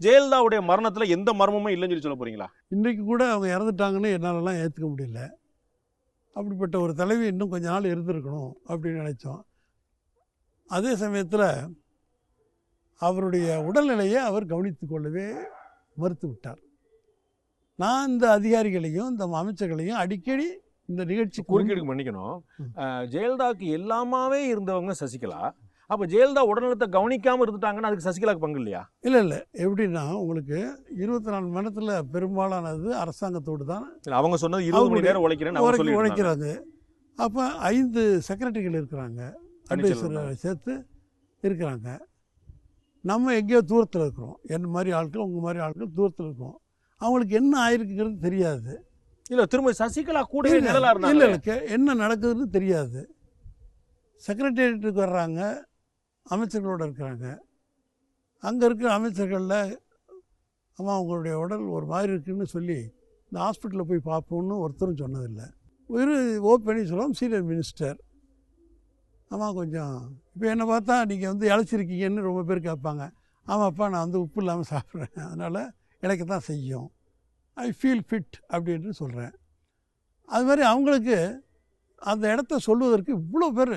ஜெயலலிதாவுடைய மரணத்துல எந்த மர்மமும் இல்லைன்னு சொல்லி சொல்ல போறீங்களா? இன்றைக்கு கூட அவங்க இறந்துட்டாங்கன்னு என்னாலலாம் ஏற்றுக்க முடியல. அப்படிப்பட்ட ஒரு தலைவி இன்னும் கொஞ்ச நாள் இருந்திருக்கணும் அப்படின்னு நினச்சோம். அதே சமயத்தில் அவருடைய உடல்நிலையை அவர் கவனித்து கொள்ளவே மறுத்து விட்டார். நான் இந்த அதிகாரிகளையும் இந்த அமைச்சர்களையும் அடிக்கடி இந்த நிகழ்ச்சி குறுக்கீடுக்கு மன்னிக்கணும். ம். அஹ், ஜெயலலிதாவுக்கு எல்லாமாவே இருந்தவங்க சசிகலா. அப்ப ஜெயலலிதா உடல்நலத்தை கவனிக்காம இருந்துட்டாங்கன்னா அதுக்கு சசிகலாக்கு பங்கு இல்லையா? இல்லை இல்லை. எப்படின்னா உங்களுக்கு இருபத்தி நாலு மணி நேரத்தில் பெரும்பாலானது அரசாங்கத்தோடு தான் இல்ல, அவங்க சொன்னது இருபது மணி நேரம் உழைக்கிறேன்னு உழைக்கிறாங்க. அப்போ ஐந்து செக்ரட்டரிகள் இருக்கிறாங்க. அட்வைசரை சேர்த்து இருக்கிறாங்க. நம்ம எங்கேயோ தூரத்தில் இருக்கிறோம். என்ன மாதிரி ஆட்கள் உங்கள் மாதிரி ஆட்கள் தூரத்தில் இருக்கோம். அவங்களுக்கு என்ன ஆயிருக்குங்கிறது தெரியாது. இல்ல திரும்ப சசிகலா கூடவே இல்ல, இல்ல என்ன நடக்குதுன்னு தெரியாது. செக்ரட்டேரியட்டுக்கு வர்றாங்க. அமைச்சர்களோட இருக்கிறாங்க. அங்கே இருக்கிற அமைச்சர்களில் அம்மா உங்களுடைய உடல் ஒரு மாதிரி இருக்குன்னு சொல்லி இந்த ஹாஸ்பிட்டலில் போய் பார்ப்போம்னு ஒருத்தரும் சொன்னதில்லை. ஒரு ஓ பன்னீர்செல்வம் சீனியர் மினிஸ்டர் அம்மா கொஞ்சம் இப்போ என்னை பார்த்தா நீங்கள் வந்து இழைச்சிருக்கீங்கன்னு ரொம்ப பேர் கேட்பாங்க. ஆமாப்பா நான் வந்து உப்பு இல்லாமல் சாப்பிட்றேன். அதனால் எனக்கு தான் செய்யும். ஐ ஃபீல் ஃபிட் அப்படின்ட்டு சொல்கிறேன் அது மாதிரி அவங்களுக்கு அந்த இடத்த சொல்வதற்கு இவ்வளோ பேர்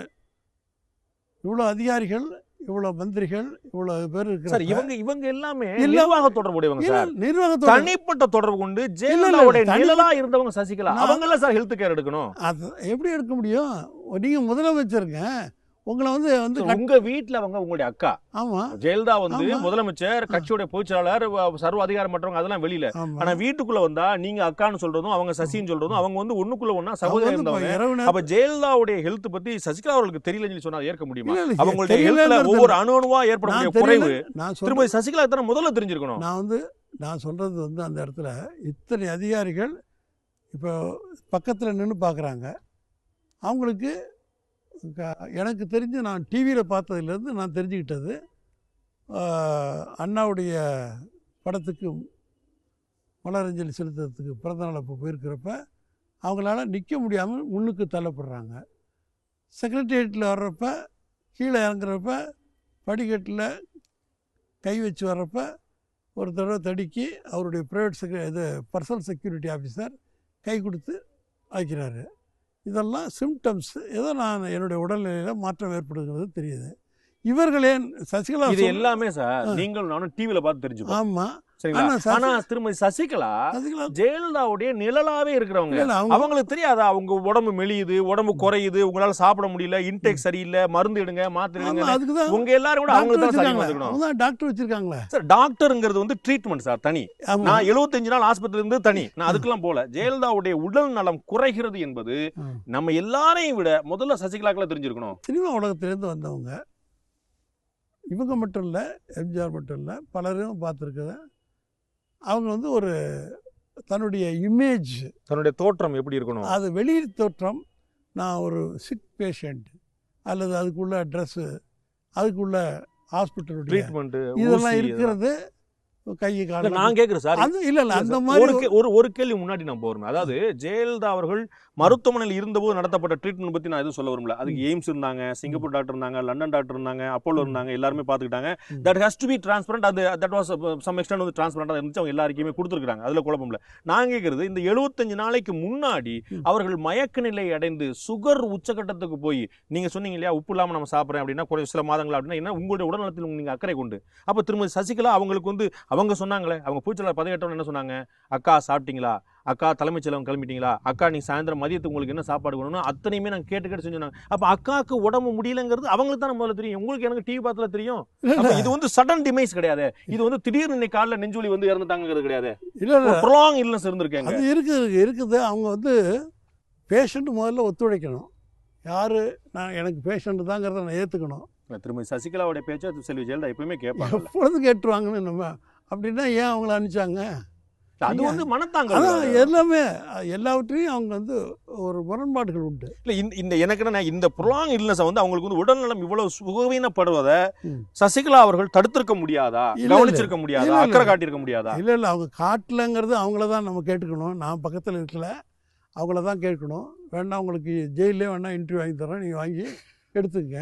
இவ்வளோ அதிகாரிகள் இவ்வளோ மந்திரிகள் இவ்வளோ பேர் சார் இருக்கிறாங்க இவங்க இவங்க எல்லாமே. நிர்வாக தொடர்புடையவங்க சார். நிர்வாகத்தோட தனிப்பட்ட தொடர்பு கொண்டு ஜெயலலிதாவுடைய நிழலா இருந்தவங்க சசிகலா. நான்- அவங்கள சார் ஹெல்த் கேர் எடுக்கணும். அது எப்படி எடுக்க முடியும்? நீங்கள் முதலமைச்சருங்க. உங்களை வந்து வந்து உங்க வீட்டுல அவங்க உங்களுடைய அக்கா. ஆமாம் ஜெயலலிதா வந்து ஆமா. முதலமைச்சர் கட்சியோட பொதுச்செயலாளர் சர்வ அதிகாரம் மற்றவங்க அதெல்லாம் வெளியில. ஆனா வீட்டுக்குள்ள வந்தா நீங்க அக்கான்னு சொல்றதும் அவங்க சசின்னு சொல்றதும் அவங்க வந்து ஒண்ணுக்குள்ள ஒண்ணா சகோதரி இருந்தவங்க. அப்ப ஜெயலலிதாவுடைய ஹெல்த் பத்தி சசிகலா அவர்களுக்கு தெரியலன்னு சொல்லி சொன்னா ஏற்க முடியுமா? அவங்களுடைய ஹெல்த்ல. ஒவ்வொரு அணு அணுவா ஏற்படக்கூடிய நான் குறைவு. சொல்றது திருமதி சசிகலா தானே முதல்ல தெரிஞ்சிருக்கணும். நான் வந்து நான் சொல்கிறது வந்து அந்த இடத்துல இத்தனை அதிகாரிகள் இப்போ பக்கத்தில் நின்று பார்க்குறாங்க அவங்களுக்கு எனக்கு தெரிஞ்சு நான் டிவியில் பார்த்ததுலேருந்து நான் தெரிஞ்சுக்கிட்டது அண்ணாவுடைய படத்துக்கு மலரஞ்சலி செலுத்துறதுக்கு பிறந்தநாள் அப்போ போயிருக்கிறப்ப அவங்களால நிற்க முடியாமல் முன்னுக்கு தள்ளப்படுறாங்க. செக்ரட்டேரியட்டில் வர்றப்ப கீழே இறங்குறப்ப படிக்கட்டில் கை வச்சு வர்றப்ப ஒரு தடவை தடுக்கி அவருடைய ப்ரைவேட் செக்ர இது பர்சனல் செக்யூரிட்டி ஆஃபீஸர் கை கொடுத்து வைக்கிறாரு இதெல்லாம் சிம்டம்ஸ் ஏதோ நான் என்னுடைய உடல்நிலையில் மாற்றம் ஏற்படுகிறது தெரியுது. இவர்களே சசிகலா இது எல்லாமே சார் ஆ. நீங்கள் நானும் டிவில பார்த்து ஆமாம் சரிங்களா? ஆனா திருமதி சசிகலா ஜெயலலிதாவுடைய நிழலாவே இருக்கிறவங்க. அவங்களுக்கு தெரியாதா? அவங்க உடம்பு மெலியுது உடம்பு குறையுது உங்களால சாப்பிட முடியல இன்டேக் சரியில்லை மருந்து எடுங்க மாத்திரை ஆமா, உங்க எல்லாரும் கூட அவங்க டாக்டர் வச்சிருக்காங்களே. சார் டாக்டருங்கிறது வந்து ட்ரீட்மெண்ட் சார் தனி. ஆமா. நான் 75 நாள் ஆஸ்பத்திரி இருந்து தனி. நான் அதுக்கெல்லாம் போல ஜெயலலிதாவுடைய உடல் நலம் குறைகிறது என்பது. நம்ம எல்லாரையும் விட முதல்ல சசிகலாக்குள்ள தெரிஞ்சிருக்கணும். சினிமா உலகத்திலேருந்து வந்தவங்க இவங்க மட்டும் இல்லை எம்ஜிஆர் மட்டும் இல்லை பலரும் பார்த்துருக்குது. அவங்க வந்து ஒரு தன்னுடைய இமேஜ் தன்னுடைய தோற்றம் எப்படி இருக்கணும்? அது வெளியில் தோற்றம். நான் ஒரு சிக் பேஷண்ட் அல்லது அதுக்குள்ள ட்ரெஸ்ஸு அதுக்குள்ள ஹாஸ்பிட்டலுடைய ட்ரீட்மெண்ட் இதெல்லாம் இருக்கிறது. கை கால நான் கேக்குறேன் சார். இல்லை இல்லை அந்த மாதிரி ஒரு ஒரு கேள்வி முன்னாடி நான் போறேன். அதாவது ஜெயலலிதா அவர்கள் மருத்துவமனையில் இருந்தபோது நடத்தப்பட்ட ட்ரீட்மெண்ட் பத்தி நான் எதுவும் சொல்ல வரும்ல அதுக்கு எய்ம்ஸ் இருந்தாங்க சிங்கப்பூர் டாக்டர் இருந்தாங்க லண்டன் டாக்டர் இருந்தாங்க அப்போலோ இருந்தாங்க எல்லாருமே பாத்துக்கிட்டாங்க ம். That has to be transparent அது தட் வாஸ் சம் எக்ஸ்டென்ட் வந்து டிரான்ஸ்பரண்டா இருந்துச்சு. அவங்க எல்லாருக்குமே கொடுத்துருக்காங்க அதுல குழப்பம் இல்ல. நான் கேக்குறது இந்த 75 நாளைக்கு முன்னாடி. அவர்கள் மயக்க நிலை அடைந்து சுகர் உச்சகட்டத்துக்கு போய் நீங்க சொன்னீங்க இல்லையா உப்பு இல்லாம நம்ம சாப்பிடுறேன் அப்படின்னா குறை சில மாதங்கள் அப்படின்னா என்ன உங்களுடைய உடல்நலத்தில் நீங்க அக்கறை கொண்டு. அப்ப திரும்ப சசிகலா அவங்களுக்கு வந்து அவங்க சொன்னாங்களே அவங்க பூச்சலார் பதவியேற்றவங்க என்ன சொன்னாங்க? அக்கா சாப்பிட்டீங்களா? அக்கா தலைமைச் செயலகம் கிளம்பிட்டீங்களா? அக்கா நீ சாயந்தரம் மதியத்துக்கு உங்களுக்கு என்ன சாப்பாடு வேணும்னு அத்தனையுமே நாங்க கேட்டு கேட்டு செஞ்சோம் அப்ப அக்காவுக்கு உடம்பு முடியலங்கிறது அவங்களுக்கு தான் முதல்ல தெரியும். உங்களுக்கு எனக்கு டிவி பார்த்தல தெரியும். இது வந்து சடன் டிமைஸ் கிடையாது. இது வந்து திடீர்னு இன்னைக்கு காலைல நெஞ்சுலி வந்து இறந்துட்டாங்கிறது கிடையாது. இல்லை ப்ரொலாங் இல்லஸ் இருந்திருக்காங்க. அது இருக்குது இருக்குது. அவங்க வந்து பேஷண்ட் முதல்ல ஒத்துழைக்கணும். யார்? நான் எனக்கு பேஷண்ட் தாங்கிறத நான் ஏற்றுக்கணும் திரும்ப சசிகலாவுடைய பேச்சை செல்வி ஜெயலலிதா எப்பவுமே கேட்பாங்க எப்பொழுது கேட்டுருவாங்கன்னு நம்ம அப்படின்னா ஏன் அவங்கள அனுப்பிச்சாங்க? அது வந்து மனத்தாங்கல். அதான் எல்லாமே எல்லாவற்றையும் அவங்க வந்து ஒரு முரண்பாடுகள் உண்டு. இல்ல இந்த இந்த எனக்கு என்ன இந்த ப்ரொலாங் இல்லஸ் வந்து அவங்களுக்கு வந்து உடல்நலம் இவ்வளவு சுகவீனப்படுவதை. சசிகலா அவர்கள் தடுத்திருக்க முடியாதா. கவனிச்சிருக்க முடியாதா. அக்கறை காட்டியிருக்க முடியாதா? இல்லை இல்லை. அவங்க காட்டலங்கிறது அவங்கள தான் நம்ம கேட்டுக்கணும். நான் பக்கத்தில் இருக்கல. அவங்கள தான் கேட்கணும். வேணா உங்களுக்கு ஜெயிலே வேணா இன்டர்வியூ வாங்கி தரேன். நீங்கள் வாங்கி எடுத்துங்க